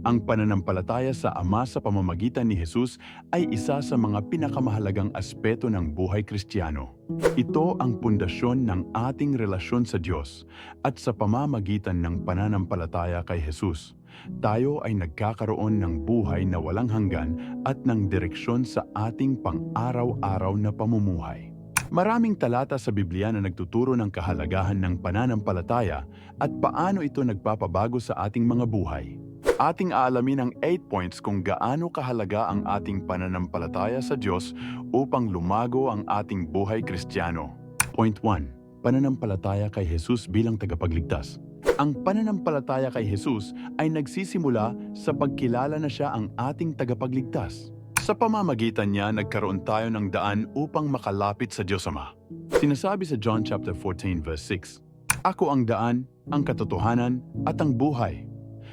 Ang pananampalataya sa Ama sa pamamagitan ni Jesus ay isa sa mga pinakamahalagang aspeto ng buhay Kristiyano. Ito ang pundasyon ng ating relasyon sa Diyos at sa pamamagitan ng pananampalataya kay Jesus, tayo ay nagkakaroon ng buhay na walang hanggan at ng direksyon sa ating pang-araw-araw na pamumuhay. Maraming talata sa Biblia na nagtuturo ng kahalagahan ng pananampalataya at paano ito nagpapabago sa ating mga buhay. Ating aalamin ang 8 points kung gaano kahalaga ang ating pananampalataya sa Diyos upang lumago ang ating buhay Kristiyano. Point 1. Pananampalataya kay Jesus bilang tagapagligtas. Ang pananampalataya kay Jesus ay nagsisimula sa pagkilala na siya ang ating tagapagligtas. Sa pamamagitan niya, nagkaroon tayo ng daan upang makalapit sa Diyos Ama. Sinasabi sa John chapter 14 verse 6, Ako ang daan, ang katotohanan, at ang buhay.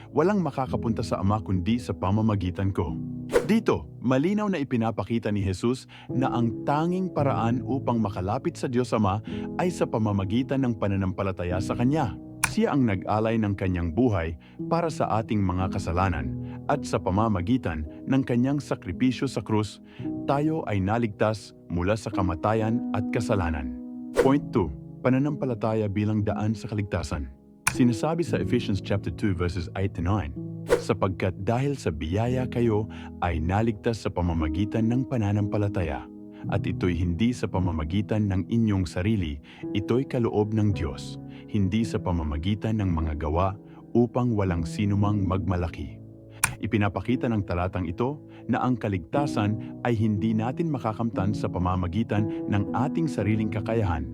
Walang makakapunta sa Ama kundi sa pamamagitan ko. Dito, malinaw na ipinapakita ni Jesus na ang tanging paraan upang makalapit sa Diyos Ama ay sa pamamagitan ng pananampalataya sa Kanya. Siya ang nag-alay ng kanyang buhay para sa ating mga kasalanan at sa pamamagitan ng kanyang sakripisyo sa krus, tayo ay naligtas mula sa kamatayan at kasalanan. Point 2. Pananampalataya bilang daan sa kaligtasan. Sinasabi sa Ephesians chapter 2 verses 8 to 9, sapagkat dahil sa biyaya kayo ay naligtas sa pamamagitan ng pananampalataya at ito'y hindi sa pamamagitan ng inyong sarili, ito'y kaloob ng Diyos, hindi sa pamamagitan ng mga gawa upang walang sinumang magmalaki. Ipinapakita ng talatang ito na ang kaligtasan ay hindi natin makakamtan sa pamamagitan ng ating sariling kakayahan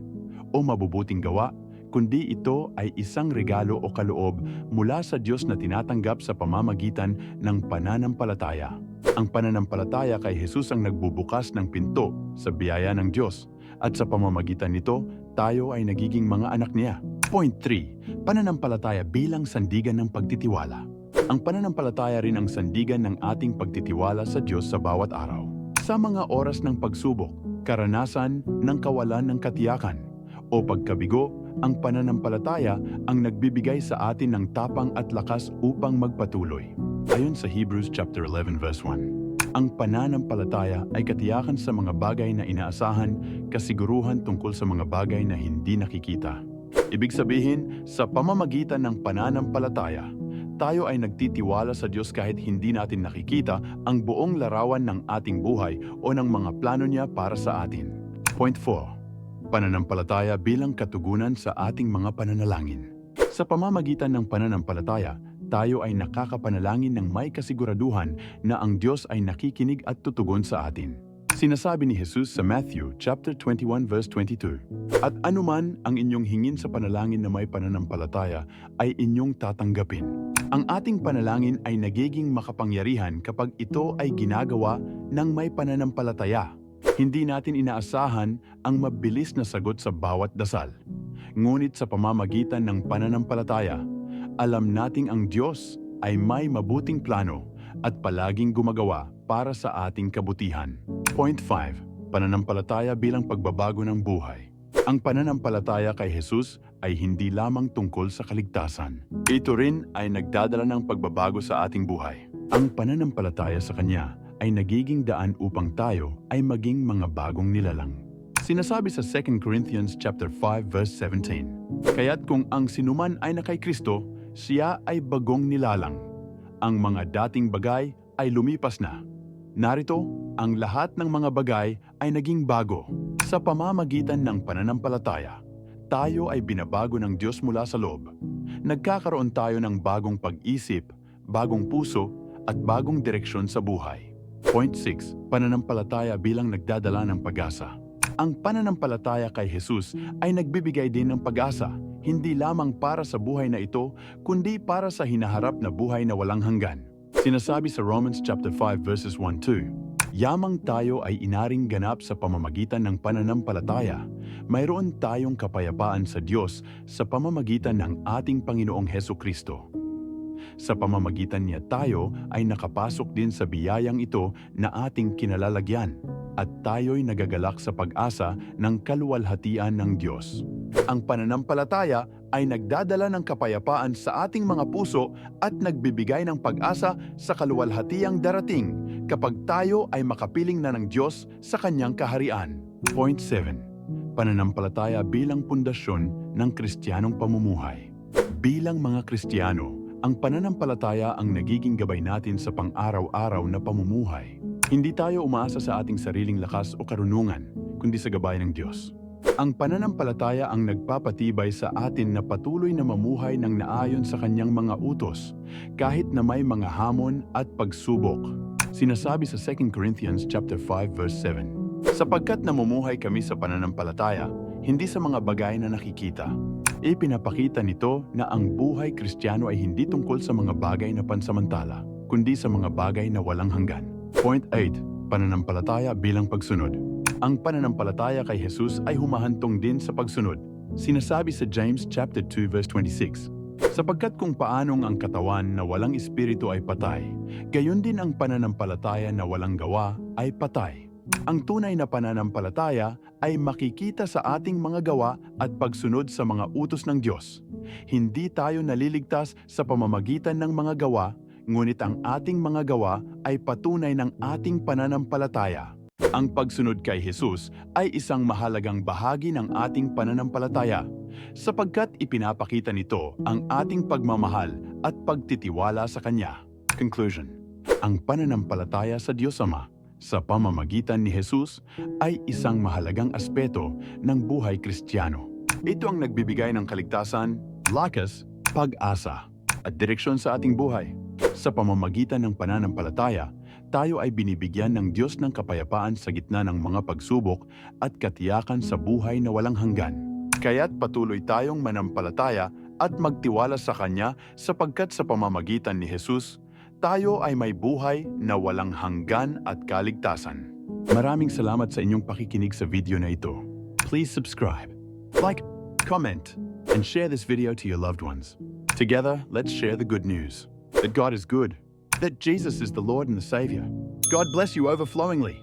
o mabubuting gawa, kundi ito ay isang regalo o kaloob mula sa Diyos na tinatanggap sa pamamagitan ng pananampalataya. Ang pananampalataya kay Jesus ang nagbubukas ng pinto sa biyaya ng Diyos at sa pamamagitan nito, tayo ay nagiging mga anak niya. Point 3. Pananampalataya bilang sandigan ng pagtitiwala. Ang pananampalataya rin ang sandigan ng ating pagtitiwala sa Diyos sa bawat araw. Sa mga oras ng pagsubok, karanasan ng kawalan ng katiyakan, o pagkabigo, ang pananampalataya ang nagbibigay sa atin ng tapang at lakas upang magpatuloy. Ayon sa Hebrews chapter 11 verse 1. Ang pananampalataya ay katiyakan sa mga bagay na inaasahan, kasiguruhan tungkol sa mga bagay na hindi nakikita. Ibig sabihin, sa pamamagitan ng pananampalataya, tayo ay nagtitiwala sa Diyos kahit hindi natin nakikita ang buong larawan ng ating buhay o ng mga plano niya para sa atin. Point 4. Pananampalataya bilang katugunan sa ating mga pananalangin. Sa pamamagitan ng pananampalataya, tayo ay nakakapanalangin ng may kasiguraduhan na ang Diyos ay nakikinig at tutugon sa atin. Sinasabi ni Jesus sa Matthew chapter 21 verse 22, At anuman ang inyong hingin sa panalangin na may pananampalataya ay inyong tatanggapin. Ang ating panalangin ay nagiging makapangyarihan kapag ito ay ginagawa ng may pananampalataya. Hindi natin inaasahan ang mabilis na sagot sa bawat dasal. Ngunit sa pamamagitan ng pananampalataya, alam nating ang Diyos ay may mabuting plano at palaging gumagawa para sa ating kabutihan. Point 5. Pananampalataya bilang pagbabago ng buhay. Ang pananampalataya kay Jesus ay hindi lamang tungkol sa kaligtasan. Ito rin ay nagdadala ng pagbabago sa ating buhay. Ang pananampalataya sa Kanya ay nagiging daan upang tayo ay maging mga bagong nilalang. Sinasabi sa 2 Corinthians chapter 5 verse 17, Kaya't kung ang sinuman ay na kay Kristo, siya ay bagong nilalang. Ang mga dating bagay ay lumipas na. Narito, ang lahat ng mga bagay ay naging bago. Sa pamamagitan ng pananampalataya, tayo ay binabago ng Diyos mula sa loob. Nagkakaroon tayo ng bagong pag-isip, bagong puso, at bagong direksyon sa buhay. Point 6. Pananampalataya bilang nagdadala ng pag-asa. Ang pananampalataya kay Jesus ay nagbibigay din ng pag-asa, hindi lamang para sa buhay na ito, kundi para sa hinaharap na buhay na walang hanggan. Sinasabi sa Romans chapter 5 verses 1-2, Yamang tayo ay inaring ganap sa pamamagitan ng pananampalataya, mayroon tayong kapayapaan sa Diyos sa pamamagitan ng ating Panginoong Heso Kristo. Sa pamamagitan niya tayo ay nakapasok din sa biyayang ito na ating kinalalagyan at tayo'y nagagalak sa pag-asa ng kaluwalhatian ng Diyos. Ang pananampalataya ay nagdadala ng kapayapaan sa ating mga puso at nagbibigay ng pag-asa sa kaluwalhatiang darating kapag tayo ay makapiling na ng Diyos sa kanyang kaharian. Point 7. Pananampalataya bilang pundasyon ng kristyanong pamumuhay. Bilang mga Kristiyano, ang pananampalataya ang nagiging gabay natin sa pang-araw-araw na pamumuhay. Hindi tayo umaasa sa ating sariling lakas o karunungan, kundi sa gabay ng Diyos. Ang pananampalataya ang nagpapatibay sa atin na patuloy na mamuhay ng naayon sa kanyang mga utos, kahit na may mga hamon at pagsubok. Sinasabi sa 2 Corinthians chapter 5 verse 7. Sapagkat namumuhay kami sa pananampalataya, hindi sa mga bagay na nakikita. Ipinapakita nito na ang buhay kristyano ay hindi tungkol sa mga bagay na pansamantala, kundi sa mga bagay na walang hanggan. Point 8. Pananampalataya bilang pagsunod. Ang pananampalataya kay Jesus ay humahantong din sa pagsunod. Sinasabi sa James chapter 2 verse 26. Sapagkat kung paanong ang katawan na walang espiritu ay patay, gayon din ang pananampalataya na walang gawa ay patay. Ang tunay na pananampalataya ay makikita sa ating mga gawa at pagsunod sa mga utos ng Diyos. Hindi tayo naliligtas sa pamamagitan ng mga gawa, ngunit ang ating mga gawa ay patunay ng ating pananampalataya. Ang pagsunod kay Jesus ay isang mahalagang bahagi ng ating pananampalataya sapagkat ipinapakita nito ang ating pagmamahal at pagtitiwala sa Kanya. Conclusion Ang pananampalataya sa Diyos Ama sa pamamagitan ni Jesus ay isang mahalagang aspeto ng buhay kristyano. Ito ang nagbibigay ng kaligtasan, lakas, pag-asa at direksyon sa ating buhay. Sa pamamagitan ng pananampalataya, tayo ay binibigyan ng Diyos ng kapayapaan sa gitna ng mga pagsubok at katiyakan sa buhay na walang hanggan. Kaya't patuloy tayong manampalataya at magtiwala sa Kanya sapagkat sa pamamagitan ni Jesus, tayo ay may buhay na walang hanggan at kaligtasan. Maraming salamat sa inyong pakikinig sa video na ito. Please subscribe, like, comment, and share this video to your loved ones. Together, let's share the good news that God is good, that Jesus is the Lord and the Savior. God bless you overflowingly.